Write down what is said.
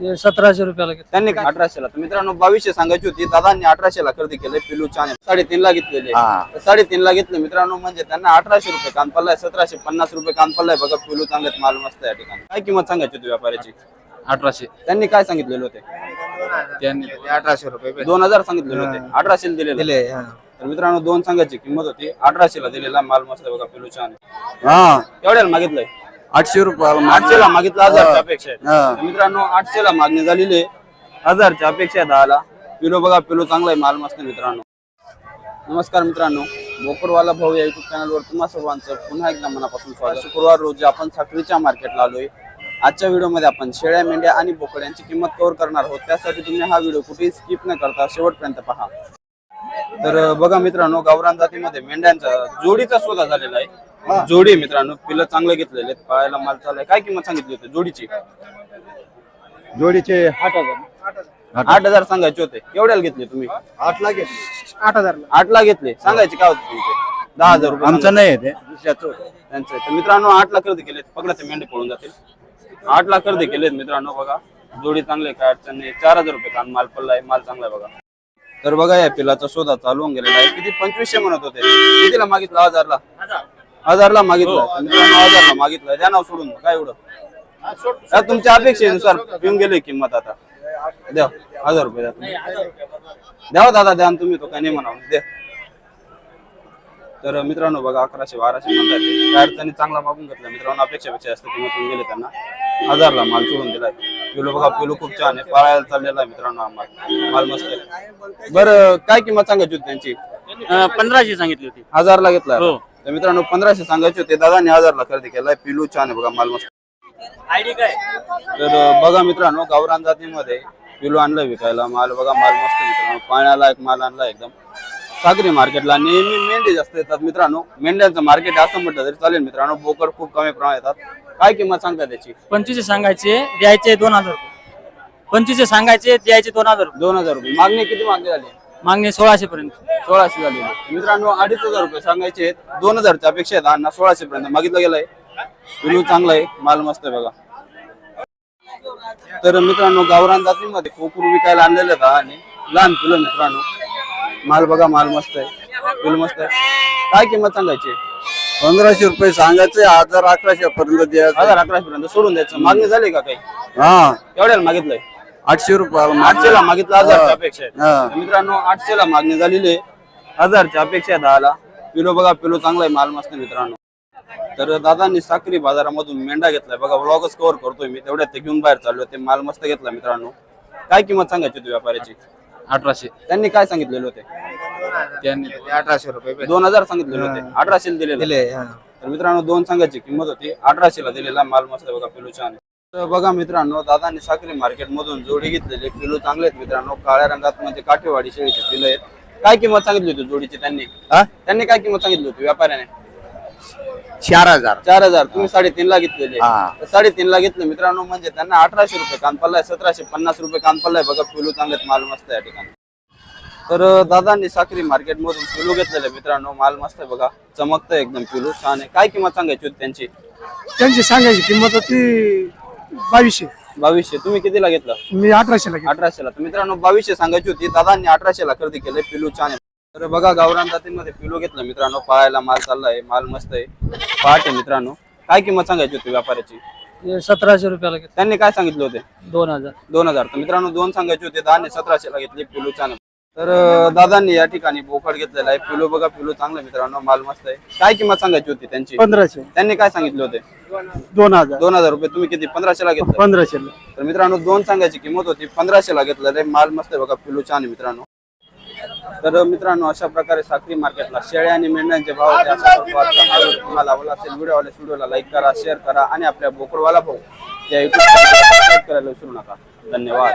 हे सतराशे रुपयाला घेतले. त्यांनी काय अठराशेला. तर मित्रांनो बावीसशे सांगायची होती. दादांनी अठराशेला खरेदी केले पिलू छान साडेतीन ला घेतलेले तर साडेतीन ला घेतले. मित्रांनो म्हणजे त्यांना अठराशे रुपये कान पडलाय सतराशे पन्नास रुपये कान पडलाय. बघा पिलू चांगले माल मस्त आहे या ठिकाणी. काय किंमत सांगायची होती व्यापाऱ्याची? अठराशे. त्यांनी काय सांगितलेले होते? त्यांनी अठराशे रुपये दोन हजार सांगितलेले होते. अठराशे दिलेले. दिले हा. तर मित्रांनो दोन सांगायची किंमत होती. अठराशे ला दिलेला माल मस्त बघा पिलू छान आहे. हा. एवढ्याला मागितलंय? आठशे रुपये आठशे ला मागितलं हजारच्या अपेक्षा आहे हा. तर मित्रांनो आठशे ला मागणी झालेली आहे. हजारच्या अपेक्षा आहे दहाला. पिलो बघा पिलो चांगला आहे माल मस्त आहे मित्रांनो. नमस्कार मित्रांनो बोकडवाला भाऊ या युट्यूब चॅनलवर तुम्हा सर्वांचं पुन्हा एकदा मनापासून स्वागत. शुक्रवार रोजी आपण साखरीच्या मार्केटला आलोय. आजच्या व्हिडिओमध्ये आपण शेळ्या मेंढ्या आणि बोकड्यांची किंमत कव्हर करणार आहोत. त्यासाठी तुम्ही हा व्हिडिओ कुठेही स्किप न करता शेवटपर्यंत पहा. तर बघा मित्रांनो गावरान जातीमध्ये मेंढ्यांचा जोडीचा शोधा झालेला आहे. जोडी आहे मित्रांनो. पिलं चांगलं घेतलेले पायाला माल चाललाय. काय किंमत सांगितली होती? जोडीची? जोडीचे आठ हजार. आठ हजार सांगायचे होते. केवढ्याला घेतले तुम्ही? आठ लाख आठ हजार आठ ला घेतले. सांगायचे काय होते तुमचे? दहा हजार रुपये आमचं नाही आहे ते. दुसऱ्याचं होतं. त्यांचं आहे. तर मित्रांनो आठ ला खरेदी केले पकडा ते मेंढे पळून जातील. आठ ला खरेदी केलेत मित्रांनो बघा. जोडी चांगले काय अडचण नाही. चार हजार रुपये कान माल पडलाय. माल चांगला आहे बघा. तर बघा या पिलाचा शोधा चालू होऊन गेलेला आहे. किती? पंचवीसशे म्हणत होते. कितीला मागितलं? हजारला. हजारला मागितलं. हजारला मागितलं. द्या नाव सोडून काय एवढं? त्या तुमच्या अपेक्षेनुसार येऊन गेले किंमत आता. द्या. हजार रुपये द्या तुम्ही. द्या हो दादा द्या आणि तुम्ही तो काय नाही म्हणावं. द्या तर मित्रांनो बघा अकराशे बाराशे म्हणतात ते. काय अडचणी चांगला मागून घेतला. मित्रांनो अपेक्षापेक्षा जास्त किंमत होऊन गेले त्यांना. हजारला माल सोडून दिलाय. पिलो बघा पिलो खूप छान आहे. पाळायला चाललेला आहे मित्रांनो हा माल. माल मस्त आहे. बरं काय किंमत सांगायची होती त्यांची? पंधराशे सांगितली होती. हजारला घेतला. तर मित्रांनो पंधराशे सांगायचे होते. दादाने हजारला खरेदी केलाय. पिलू छान आहे बघा माल मस्त. आयडी काय? तर बघा मित्रांनो गावरान जातीमध्ये पिलू आणलं विकायला. माल बघा माल मस्त मित्रांनो. पाण्याला एक माल आणला एकदम. सागरी मार्केटला नेहमी मेंढे जास्त येतात मित्रांनो. मेंढ्यांचं मार्केट असं म्हटलं तरी चालेल मित्रांनो. बोकड खूप कमी प्रमाणात येतात. काय किंमत सांगता त्याची? पंचवीसशे सांगायचे द्यायचे दोन हजार रुपये. पंचवीसशे सांगायचे द्यायचे दोन हजार दोन हजार रुपये. मागणी किती मागणी झाली? मागणी सोळाशे पर्यंत सोळाशे झाली. मित्रांनो अडीच हजार रुपये सांगायचे आहेत. दोन हजारच्या अपेक्षा आहेत. अण्णा सोळाशे पर्यंत मागितलं गेलंय. पिलू चांगला आहे. माल मस्त आहे बघा. तर मित्रांनो गावरान जातीमध्ये कोकरू विकायला आणलेले आहेत आणि लहान पिलं मित्रांनो. माल बघा माल मस्त आहे. पिलू मस्त आहे. काय किंमत सांगायची? पंधराशे रुपये सांगायचे हजार अकराशे पर्यंत द्यायचं. हजार अकराशे पर्यंत सोडून द्यायचं. मागणी झाली का काही? हा. एवढ्याला मागितलंय. आठशे रुपये आठशे ला मागितलं हजारच्या अपेक्षा हा. मित्रांनो आठशे ला मागणी झालेली आहे. हजारच्या अपेक्षा आहे दहाला. पिलो बघा पिलो चांगला आहे माल मस्त आहे मित्रांनो. तर दादांनी साखरी बाजारामधून मेंढा घेतलाय. बघा व्लॉगच कव्हर करतोय मी. तेवढ्यात ते घेऊन बाहेर चाललो ते माल मस्त घेतला मित्रांनो. काय किंमत सांगायची होती व्यापाऱ्याची? अठराशे. त्यांनी काय सांगितलेले होते? त्यांनी अठराशे रुपये दोन हजार सांगितलेले होते. अठराशे दिलेले. दिले हा. तर मित्रांनो दोन सांगायची किंमत होती. अठराशे ला दिलेला माल मस्त आहे बघा पिलू छान आहे. तर बघा मित्रांनो दादांनी साखरी मार्केट मधून जोडी घेतलेले पिलू चांगले आहेत मित्रांनो. काळ्या रंगात म्हणजे काठेवाडी शेळीचे पिलं आहेत. काय किंमत सांगितली होती जोडीची त्यांनी? हा? त्यांनी काय किंमत सांगितली होती व्यापाऱ्याने? चार हजार. चार हजार. तुम्ही साडेतीन ला घेतलेले. हा. तर साडेतीन ला घेतले मित्रांनो म्हणजे त्यांना अठराशे रुपये कान पडलाय सतराशे पन्नास रुपये कान पडलाय. बघा पिलू चांगलेत माल मस्त आहे या ठिकाणी. तर अं, दादांनी साखरी मार्केट मधून पिलू घेतलेले मित्रांनो माल मस्त आहे बघा. चमकतंय एकदम पिलू छान आहे. काय किंमत सांगायची होती त्यांची? त्यांची सांगायची किंमत होती बावीसशे. बावीसशे. तुम्ही कितीला घेतलं? मी अठराशे ला अठराशे ला तर मित्रांनो बावीसशे सांगायची होती. दादांनी अठराशे ला खरेदी केले. पिलू छान आहे. तर बघा गावरान जातीमध्ये पिलू घेतलं मित्रांनो. पाहायला माल चाललाय. माल मस्त आहे. पहाट आहे मित्रांनो. काय किंमत सांगायची होती व्यापाऱ्याची? हे सतराशे रुपयाला घेतले. त्यांनी काय सांगितले होते? दोन हजार. दोन हजार. तर मित्रांनो दोन सांगायचे होते. दहाने सतराशे ला घेतले. पिलू छान आहे. तर अं, दादांनी या ठिकाणी बोकड घेतलेला आहे. पिलू बघा पिलू चांगलं मित्रांनो. माल मस्त आहे. काय किंमत सांगायची होती त्यांची? पंधराशे. त्यांनी काय सांगितले होते? दोन हजार. दोन हजार रुपये. तुम्ही किती? पंधराशे ला घेतलं? पंधराशे. तर मित्रांनो दोन सांगायची किंमत होती. पंधराशे ला घेतलेलं आहे माल मस्त आहे बघा. पिलू छान आहे मित्रांनो. तर मित्रांनो अशा प्रकारे साखरी मार्केटला शेळ्या आणि मेंढ्यांचे भाव होते. अशा प्रकारचा हा व्हिडिओ तुम्हाला आवडला असेल व्हिडिओ आवडल्यास व्हिडिओला लाईक करा शेअर करा आणि आपल्या बोकडवाला भाऊ या युट्यूब करायला विसरू नका. धन्यवाद.